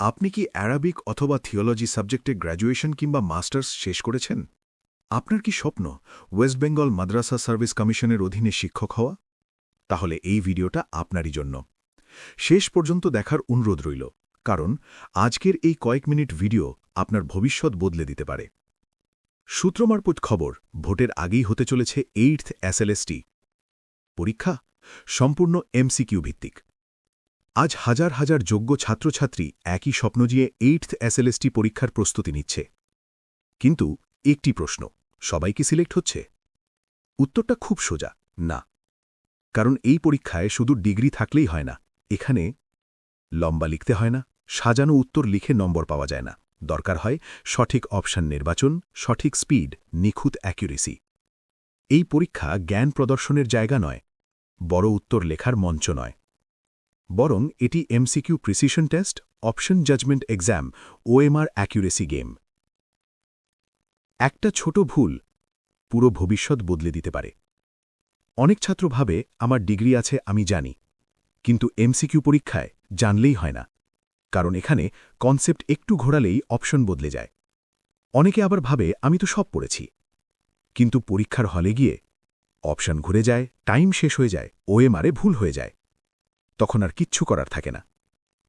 আপনি কি অ্যারাবিক অথবা থিওলজি সাবজেক্টে গ্র্যাজুয়েশন কিংবা মাস্টার্স শেষ করেছেন? আপনার কি স্বপ্ন ওয়েস্ট বেঙ্গল মাদ্রাসা সার্ভিস কমিশনের অধীনে শিক্ষক হওয়া? তাহলে এই ভিডিওটা আপনারই জন্য। শেষ পর্যন্ত দেখার অনুরোধ রইল, কারণ আজকের এই কয়েক মিনিট ভিডিও আপনার ভবিষ্যৎ বদলে দিতে পারে। সূত্রমারপুট খবর, ভোটের আগেই হতে চলেছে এইথ এসএলএসটি। পরীক্ষা? সম্পূর্ণ এমসিকিউ ভিত্তিক। আজ হাজার হাজার যোগ্য ছাত্রছাত্রী একই স্বপ্ন জিয়ে এইটথ এসএলএসটি পরীক্ষার প্রস্তুতি নিচ্ছে। কিন্তু একটি প্রশ্ন, সবাই কি সিলেক্ট হচ্ছে? উত্তরটা খুব সোজা, না। কারণ এই পরীক্ষায় শুধু ডিগ্রি থাকলেই হয় না, এখানে লম্বা লিখতে হয় না, সাজানো উত্তর লিখে নম্বর পাওয়া যায় না। দরকার হয় সঠিক অপশন নির্বাচন, সঠিক স্পিড, নিখুঁত অ্যাকুরেসি এই পরীক্ষা জ্ঞান প্রদর্শনের জায়গা নয়, বড় উত্তর লেখার মঞ্চ নয়। বরং এটি MCQ precision test option judgement exam OMR accuracy game একটা ছোট ভুল পুরো ভবিষ্যৎ বদলে দিতে পারে। অনেক ছাত্র ভাবে, আমার ডিগ্রি আছে, আমি জানি। কিন্তু এমসিকিউ পরীক্ষায় জানলেই হয় না। কারণ এখানে কনসেপ্ট একটু ঘোরালেই অপশন বদলে যায়। অনেকে আবার ভাবে, আমি তো সব পড়েছি। কিন্তু পরীক্ষার হলে গিয়ে অপশন ঘুরে যায়, টাইম শেষ হয়ে যায় ওএমআরে ভুল হয়ে যায়। তখন আর কিচ্ছু করার থাকে না।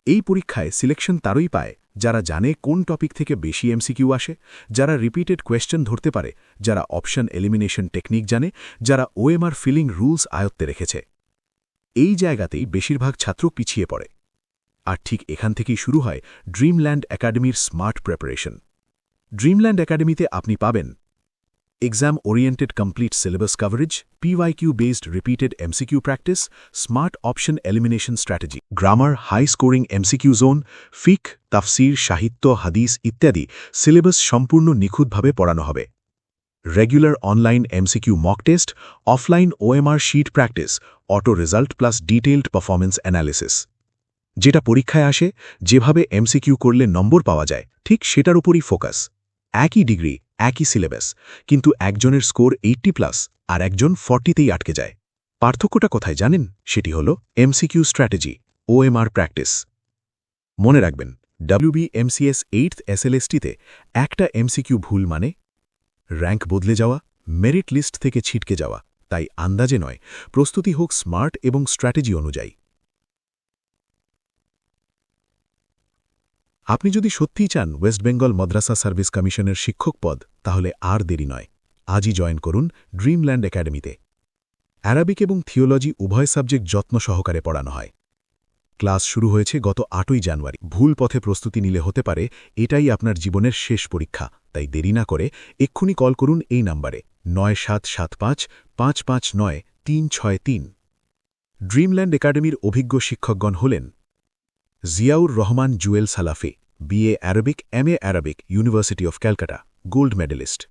এই পরীক্ষায় সিলেকশন তারই পায় যারা জানে কোন টপিক থেকে বেশি এমসিকিউ আসে, যারা রিপিটেড কোয়েশ্চেন ধরতে পারে, যারা অপশন এলিমিনেশন টেকনিক জানে, যারা ওএমআর ফিলিং রুলস আয়ত্তে রেখেছে। এই জায়গাতেই বেশিরভাগ ছাত্র পিছিয়ে পড়ে। আর ঠিক এখান থেকেই শুরু হয় ড্রিমল্যান্ড একাডেমির স্মার্ট প্রেপারেশন ড্রিমল্যান্ড একাডেমিতে আপনি পাবেন syllabus coverage PYQ based repeated MCQ practice smart option elimination strategy grammar high scoring MCQ zone ফিক তাফসির সাহিত্য হাদিস ইত্যাদি সিলেবাস সম্পূর্ণ নিখুঁতভাবে পড়ানো হবে। Regular online MCQ mock test offline OMR sheet practice auto result plus detailed performance analysis যেটা পরীক্ষায় আসে, যেভাবে এমসিকিউ করলে নম্বর পাওয়া যায়, ঠিক সেটার উপরই ফোকাস একই ডিগ্রি একই সিলেবাস কিন্তু একজনের স্কোর এইটটি প্লাস আর একজন ফর্টিতেই আটকে যায়। পার্থক্যটা কোথায় জানেন? সেটি হল এমসিকিউ স্ট্র্যাটেজি ওএমআর প্র্যাকটিস মনে রাখবেন ডাব্লিউবি এমসিএস এইথ এসএলএসটিতে একটা এমসিকিউ ভুল মানে র্যাঙ্ক বদলে যাওয়া মেরিট লিস্ট থেকে ছিটকে যাওয়া। তাই আন্দাজে নয়, প্রস্তুতি হোক স্মার্ট এবং স্ট্র্যাটেজি অনুযায়ী। আপনি যদি সত্যিই চান ওয়েস্ট বেঙ্গল মাদ্রাসা সার্ভিস কমিশনের শিক্ষক পদ, তাহলে আর দেরি নয়। আজই জয়েন করুন ড্রিমল্যান্ড একাডেমিতে। অ্যারাবিক এবং থিওলজি উভয় সাবজেক্ট যত্ন সহকারে পড়ানো হয়। ক্লাস শুরু হয়েছে গত আটই জানুয়ারি। ভুল পথে প্রস্তুতি নিলে হতে পারে, এটাই আপনার জীবনের শেষ পরীক্ষা। তাই দেরি না করে এক্ষুনি কল করুন এই নাম্বারে নয় সাত সাত পাঁচ পাঁচ পাঁচ নয় তিন ছয় তিন। ড্রিমল্যান্ড একাডেমির অভিজ্ঞ শিক্ষকগণ হলেন Ziaur Rahman Jewel Salafi BA Arabic, M A Arabic, university of Calcutta, gold medalist.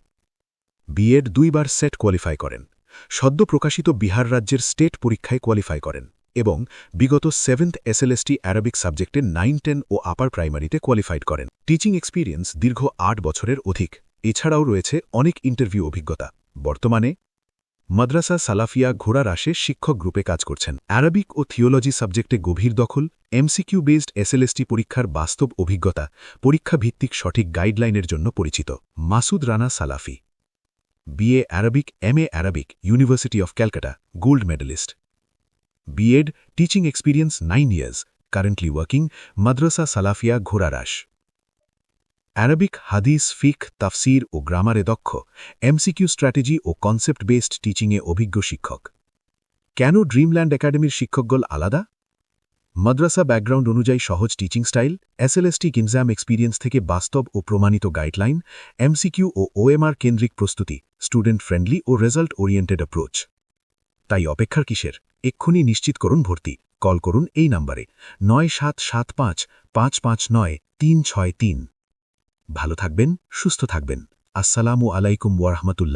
BEd দুইবার সেট কোয়ালিফাই করেন। সদ্য প্রকাশিত বিহার রাজ্যের স্টেট পরীক্ষায় কোয়ালিফাই করেন এবং বিগত সেভেন্থ এসএলএসটি অ্যারাবিক সাবজেক্টে নাইন, টেন ও আপার প্রাইমারিতে কোয়ালিফাইড করেন। টিচিং এক্সপিরিয়েন্স দীর্ঘ আট বছরের অধিক। এছাড়াও রয়েছে অনেক ইন্টারভিউ অভিজ্ঞতা। বর্তমানে মাদ্রাসা সালাফিয়া ঘোড়ার আসে শিক্ষক গ্রুপে কাজ করছেন। অ্যারাবিক ও থিওলজি সাবজেক্টে গভীর দখল এমসিকিউ বেসড এসএলএসটি পরীক্ষার বাস্তব অভিজ্ঞতা পরীক্ষা ভিত্তিক সঠিক গাইডলাইনের জন্য পরিচিত। Masud Rana Salafi. BA Arabic M A Arabic university of Calcutta, gold medalist. BEd, teaching experience nine years, currently working, Madrasa Salafia Ghoraras Arabic হাদিস ফিক তাফসির ও গ্রামারে দক্ষ এমসিকিউ স্ট্র্যাটেজি ও কনসেপ্ট বেসড টিচিংয়ে অভিজ্ঞ শিক্ষক। কেন ড্রিমল্যান্ড একাডেমির শিক্ষকগল আলাদা? মাদ্রাসা ব্যাকগ্রাউন্ড অনুযায়ী সহজ টিচিং স্টাইল এসএলএসটি কিনজাম এক্সপিরিয়েন্স থেকে বাস্তব ও প্রমাণিত গাইডলাইন এমসিকিউ ও ওএমআর কেন্দ্রিক প্রস্তুতি স্টুডেন্ট ফ্রেন্ডলি ও রেজাল্ট ওরিয়েন্টেড অ্যাপ্রোচ তাই অপেক্ষার কিসের? এক্ষুনি নিশ্চিত করুন ভর্তি। কল করুন এই নাম্বারে, নয় সাত সাত পাঁচ পাঁচ পাঁচ নয়, তিন ছয় তিন। ভালো থাকবেন সুস্থ থাকবেন। আসসালামু আলাইকুম ওয়ারহমতুল্লাহ